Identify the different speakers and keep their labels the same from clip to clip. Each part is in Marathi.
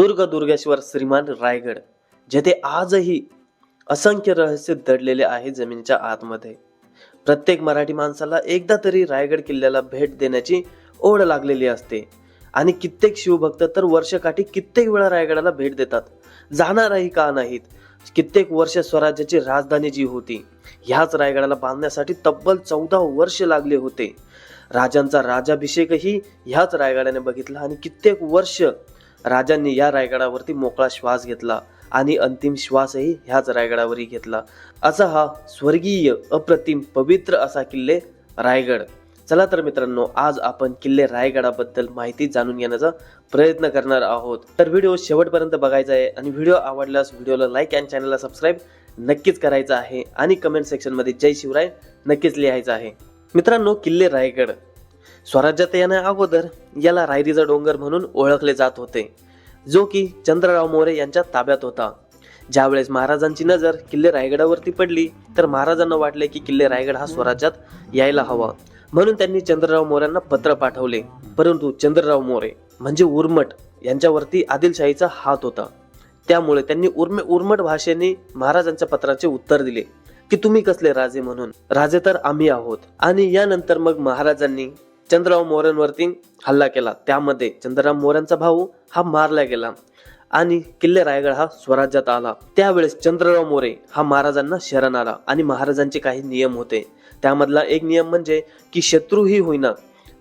Speaker 1: दुर्ग दुर्गेश्वर श्रीमान रायगड जेथे आजही असंख्य रहस्य दडलेले आहे जमिनीच्या आतमध्ये. प्रत्येक मराठी माणसाला एकदा तरी रायगड किल्ल्याला भेट देण्याची ओढ लागलेली असते. आणि कित्येक शिवभक्त तर वर्षकाठी कित्येक वेळा रायगडाला भेट देतात. जाणारही का नाहीत? कित्येक वर्ष स्वराज्याची राजधानी जी होती ह्याच रायगडाला बांधण्यासाठी तब्बल चौदा वर्ष लागले होते. राजांचा राजाभिषेकही ह्याच रायगडाने बघितला आणि कित्येक वर्ष राजांनी या रायगडावरती मोकळा श्वास घेतला आणि अंतिम श्वासही ह्याच रायगडावरही घेतला. असा हा स्वर्गीय अप्रतिम पवित्र असा किल्ले रायगड. चला तर मित्रांनो आज आपण किल्ले रायगडाबद्दल माहिती जाणून घेण्याचा प्रयत्न करणार आहोत. तर व्हिडिओ शेवटपर्यंत बघायचा आहे आणि व्हिडिओ आवडल्यास व्हिडिओला लाईक अँड चॅनलला सबस्क्राईब नक्कीच करायचं आहे आणि कमेंट सेक्शनमध्ये जय शिवराय नक्कीच लिहायचं आहे. मित्रांनो किल्ले रायगड. स्वराज्यात येण्या अगोदर याला रायरीचा डोंगर म्हणून ओळखले जात होते जो की चंद्रराव मोरे यांच्या ताब्यात होता. ज्यावेळेस महाराजांची नजर किल्ले रायगडावरती पडली तर महाराजांना वाटले की किल्ले रायगड हा स्वराज्यात यायला हवा. म्हणून त्यांनी चंद्रराव मोऱ्यांना पत्र पाठवले. परंतु चंद्रराव मोरे म्हणजे उर्मट यांच्यावरती आदिलशाहीचा हात होता. त्यामुळे त्यांनी उर्मे उर्मट भाषेने महाराजांच्या पत्राचे उत्तर दिले की तुम्ही कसले राजे म्हणून? राजे तर आम्ही आहोत. आणि यानंतर मग महाराजांनी चंद्रराव मोऱ्यांवरती हल्ला केला. त्यामध्ये चंद्रराव मोऱ्यांचा भाऊ हा मारला गेला आणि किल्ले रायगड हा स्वराज्यात आला. त्यावेळेस चंद्रराव मोरे हा महाराजांना शरण आला आणि महाराजांचे काही नियम होते. त्यामधला एक नियम म्हणजे की शत्रूही होईना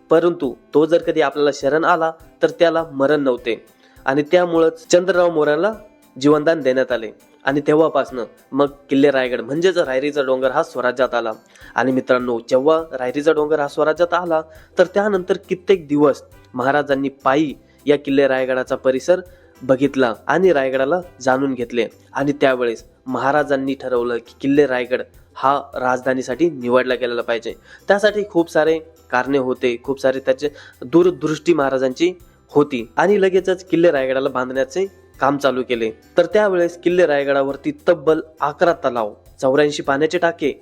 Speaker 1: परंतु तो जर कधी आपल्याला शरण आला तर त्याला मरण नव्हते. आणि त्यामुळंच चंद्रराव मोऱ्यांना जीवनदान देण्यात आले. आणि तेव्हापासनं मग किल्ले रायगड म्हणजेच रायरीचा डोंगर हा स्वराज्यात आला. आणि मित्रांनो जेव्हा रायरीचा डोंगर हा स्वराज्यात आला तर त्यानंतर कित्येक दिवस महाराजांनी पायी या किल्ले रायगडाचा परिसर बघितला आणि रायगडाला जाणून घेतले. आणि त्यावेळेस महाराजांनी ठरवलं की किल्ले रायगड हा राजधानीसाठी निवडला गेलेला पाहिजे. त्यासाठी खूप सारे कारणे होते खूप सारे त्याचे दूरदृष्टी महाराजांची होती. आणि लगेचच किल्ले रायगडाला बांधण्याचे काम चालू केले. तर त्यावेळेस किल्ले रायगडावरती तब्बल अकरा तलाव चौऱ्याऐंशी पाण्याचे टाके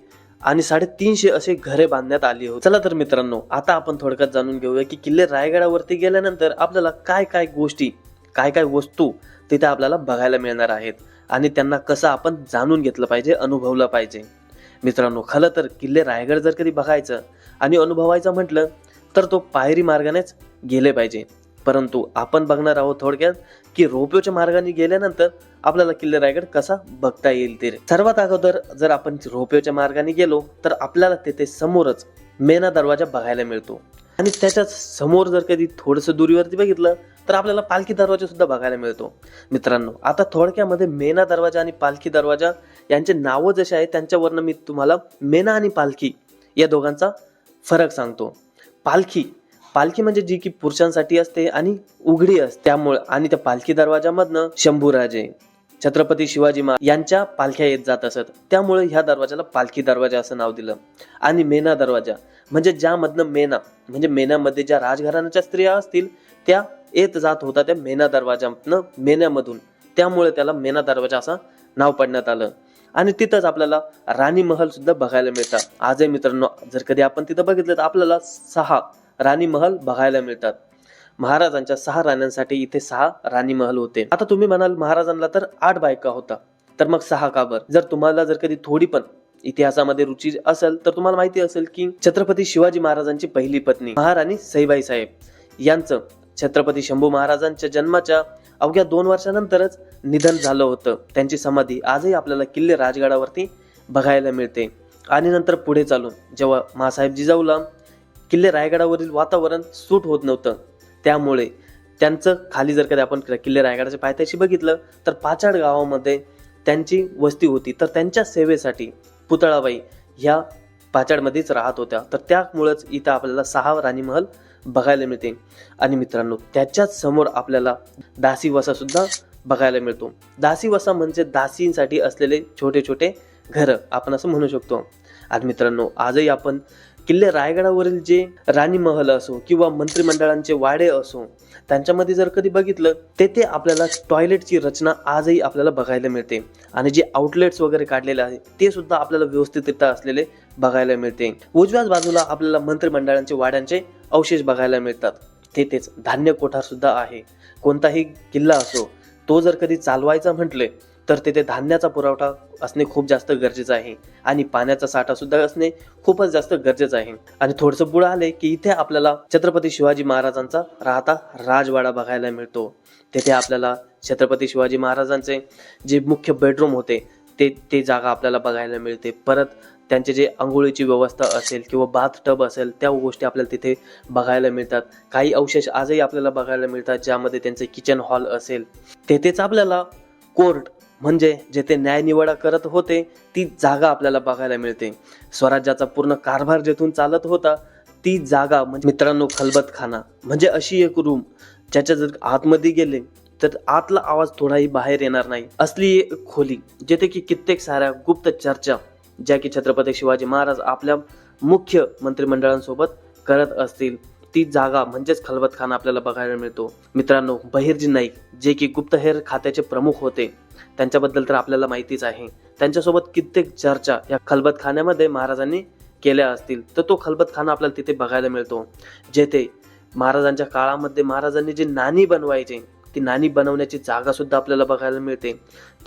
Speaker 1: आणि साडेतीनशे असे घरे बांधण्यात आली होती. चला तर मित्रांनो आता आपण थोडक्यात जाणून घेऊया की किल्ले रायगडावरती गेल्यानंतर आपल्याला काय काय गोष्टी काय काय वस्तू तिथे आपल्याला बघायला मिळणार आहेत आणि त्यांना कसं आपण जाणून घेतलं पाहिजे अनुभवलं पाहिजे. मित्रांनो खरं तर किल्ले रायगड जर कधी बघायचं आणि अनुभवायचं म्हटलं तर तो पायरी मार्गानेच गेले पाहिजे. परंतु आपण बघणार आहोत थोडक्यात की रोपवेच्या मार्गाने गेल्यानंतर आपल्याला किल्ले रायगड कसा बघता येईल ते. सर्वात अगोदर जर आपण रोपवेच्या मार्गाने गेलो तर आपल्याला तेथे समोरच मेना दरवाजा बघायला मिळतो. आणि त्याच्याच समोर जर कधी थोडंसं दुरीवरती बघितलं तर आपल्याला पालखी दरवाजा सुद्धा बघायला मिळतो. मित्रांनो आता थोडक्यामध्ये मेना दरवाजा आणि पालखी दरवाजा यांचे नावं जसे आहेत त्यांच्यावरनं मी तुम्हाला मेना आणि पालखी या दोघांचा फरक सांगतो. पालखी पालखी म्हणजे जी की पुरुषांसाठी असते आणि उघडी असते. त्यामुळे आणि त्या पालखी दरवाजामधनं शंभूराजे छत्रपती शिवाजी महाराज यांच्या पालख्या येत जात असत. त्यामुळे ह्या दरवाजाला पालखी दरवाजा असं नाव दिलं. आणि मेना दरवाजा म्हणजे ज्यामधनं मेना म्हणजे मेन्यामध्ये ज्या राजघराण्याच्या स्त्रिया असतील त्या येत जात होता त्या मेना दरवाजानं मेन्यामधून. त्यामुळे त्याला मेना दरवाजा असं नाव पडण्यात आलं. आणि तिथंच आपल्याला राणी महल सुद्धा बघायला मिळतात आजही मित्रांनो जर कधी आपण तिथं बघितलं तर आपल्याला सहा राणी महल बघायला मिळतात. महाराजांच्या सहा राण्यांसाठी इथे सहा राणीमहल होते. आता तुम्ही म्हणाल महाराजांना तर आठ बायका होता. तर मग सहा का बर? जर तुम्हाला जर कधी थोडी पण इतिहासामध्ये रुची असेल तर तुम्हाला माहिती असेल की छत्रपती शिवाजी महाराजांची पहिली पत्नी महाराणी सईबाई साहेब यांचं छत्रपती शंभू महाराजांच्या जन्माच्या अवघ्या दोन वर्षानंतरच निधन झालं होतं. त्यांची समाधी आजही आपल्याला किल्ले राजगडावरती बघायला मिळते. आणि नंतर पुढे चालून जेव्हा मासाहेब जिजाऊला किल्ले रायगडावरील वातावरण सूट होत नव्हतं. त्यामुळे त्यांचं खाली जर कधी आपण किल्ले रायगडाच्या पायथ्याशी बघितलं तर पाचाड गावामध्ये त्यांची वस्ती होती. तर त्यांच्या सेवेसाठी पुतळाबाई ह्या पाचाडमध्येच राहत होत्या. तर त्यामुळेच इथं आपल्याला सहा राणी महल बघायला मिळते. आणि मित्रांनो त्याच्याच समोर आपल्याला दासी वसा सुद्धा बघायला मिळतो. दासी वसा म्हणजे दासींसाठी असलेले छोटे छोटे घरं आपण असं म्हणू शकतो. आणि मित्रांनो आजही आपण किल्ले रायगडावरील जे राणी महल असो किंवा मंत्रिमंडळांचे वाडे असो त्यांच्यामध्ये जर कधी बघितलं तेथे आपल्याला टॉयलेटची रचना आजही आपल्याला बघायला मिळते. आणि जे आउटलेट्स वगैरे काढलेले आहेत ते सुद्धा आपल्याला व्यवस्थितरित्या असलेले बघायला मिळते. उजव्याच बाजूला आपल्याला मंत्रिमंडळांचे वाड्यांचे अवशेष बघायला मिळतात. तेथेच धान्य कोठार सुद्धा आहे. कोणताही किल्ला असो तो जर कधी चालवायचा म्हटले तर तेथे धान्याचा पुरवठा असणे खूप जास्त गरजेचं आहे. आणि पाण्याचा साठा सुद्धा असणे खूपच जास्त गरजेचं आहे. आणि थोडंसं पुढे आले की इथे आपल्याला छत्रपती शिवाजी महाराजांचा राहता राजवाडा बघायला मिळतो. तेथे आपल्याला छत्रपती शिवाजी महाराजांचे जे मुख्य बेडरूम होते ते ते जागा आपल्याला बघायला मिळते. परत त्यांचे जे आंघोळीची व्यवस्था असेल किंवा बाथ टब असेल त्या गोष्टी आपल्याला तिथे बघायला मिळतात. काही अवशेष आजही आपल्याला बघायला मिळतात ज्यामध्ये त्यांचे किचन हॉल असेल. तेथेच आपल्याला कोर्ट म्हणजे जेथे न्यायनिवाडा करत होते ती जागा आपल्याला बघायला मिळते. स्वराज्याचा पूर्ण कारभार जेथून चालत होता ती जागा म्हणजे मित्रांनो खलबतखाना. म्हणजे अशी एक रूम ज्याच्या जर आतमध्ये गेले तर आतला आवाज थोडाही बाहेर येणार नाही. असली एक खोली जेथे की कित्येक साऱ्या गुप्त चर्चा ज्या की छत्रपती शिवाजी महाराज आपल्या मुख्य मंत्रिमंडळांसोबत करत असतील. ती जागा म्हणजेच खलबतखाना आपल्याला बघायला मिळतो. मित्रांनो बहिर्जी नाईक जे की गुप्तहेर खात्याचे प्रमुख होते त्यांच्याबद्दल तर आपल्याला माहितीच आहे. त्यांच्यासोबत कित्येक चर्चा या खलबतखान्यामध्ये महाराजांनी केल्या असतील तर तो खलबतखाना आपल्याला तिथे बघायला मिळतो. जेथे महाराजांच्या काळामध्ये महाराजांनी जी नाणी बनवायचे ती नाणी बनवण्याची जागा सुद्धा आपल्याला बघायला मिळते.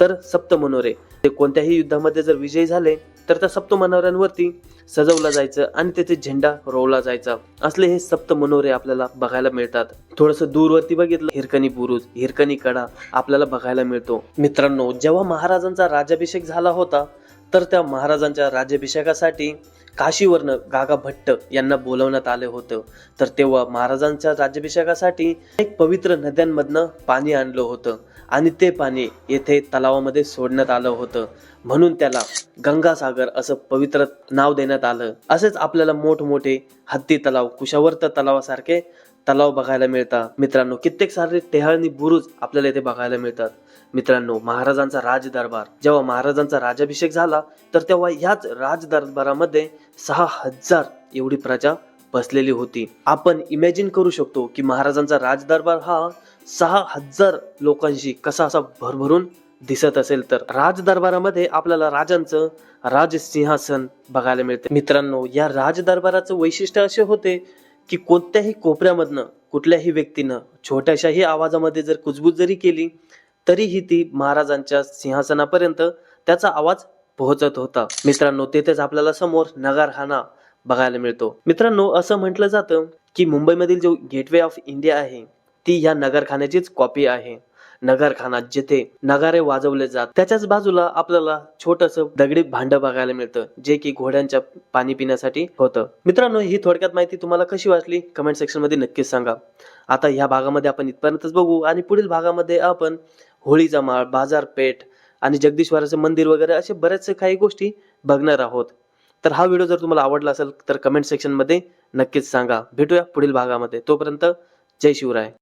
Speaker 1: तर सप्त मनोरे ते कोणत्याही युद्धामध्ये जर विजयी झाले तर त्या सप्त मनोऱ्यांवरती सजवला जायचं आणि त्याचे झेंडा रोवला जायचा. असले हे सप्त मनोरे आपल्याला बघायला मिळतात. थोडस दूरवरती बघितलं हिरकणी बुरुज हिरकणी कडा आपल्याला बघायला मिळतो. मित्रांनो जेव्हा महाराजांचा राज्याभिषेक झाला होता तर त्या महाराजांच्या राज्याभिषेकासाठी काशीवरनं गागा भट्ट यांना बोलवण्यात आले होतं. तर तेव्हा महाराजांच्या राज्याभिषेकासाठी एक पवित्र नद्यांमधनं पाणी आणलं होतं आणि ते पाणी येथे तलावामध्ये सोडण्यात आलं होतं. म्हणून त्याला गंगासागर असं पवित्र नाव देण्यात आलं. असेच आपल्याला मोठमोठे हत्ती तलाव कुशावर्त तलावासारखे तलाव बघायला मिळतात. मित्रांनो कित्येक सारे टेहळणी बुरुज आपल्याला इथे बघायला मिळतात. मित्रांनो महाराजांचा राजदरबार जेव्हा महाराजांचा राज्याभिषेक झाला तर तेव्हा ह्याच राजदरबारामध्ये सहा हजार एवढी प्रजा बसलेली होती. आपण इमॅजिन करू शकतो की महाराजांचा राजदरबार हा सहा हजार लोकांशी कसा असा भरभरून दिसत असेल तर. राजदरबारामध्ये आपल्याला राजांचं राजसिंहासन बघायला मिळते. मित्रांनो या राजदरबाराचं वैशिष्ट्य असे होते की कोणत्याही कोपऱ्यामधनं कुठल्याही व्यक्तीनं छोट्याशाही आवाजामध्ये जर कुजबूज जरी केली तरीही ती महाराजांच्या सिंहासनापर्यंत त्याचा आवाज पोहोचत होता. मित्रांनो तेथेच आपल्याला समोर नगारखाना बघायला मिळतो. मित्रांनो असं म्हटलं जातं की मुंबईमधील जो गेटवे ऑफ इंडिया आहे ती ह्या नगरखान्याचीच कॉपी आहे. नगरखाना जिथे नगारे वाजवले जात त्याच्याच बाजूला आपल्याला छोटस दगडी भांड बघायला मिळतं जे की घोड्यांच्या पाणी पिण्यासाठी होतं. मित्रांनो ही थोडक्यात माहिती तुम्हाला कशी वाटली कमेंट सेक्शनमध्ये नक्कीच सांगा. आता ह्या भागामध्ये आपण इथपर्यंतच बघू आणि पुढील भागामध्ये आपण होळीचा माळ बाजारपेठ आणि जगदीश्वराचं मंदिर वगैरे असे बरेचसे काही गोष्टी बघणार आहोत. तर हा व्हिडिओ जर तुम्हाला आवडला असेल तर कमेंट सेक्शनमध्ये नक्कीच सांगा. भेटूया पुढील भागामध्ये. तोपर्यंत जय शिवराय.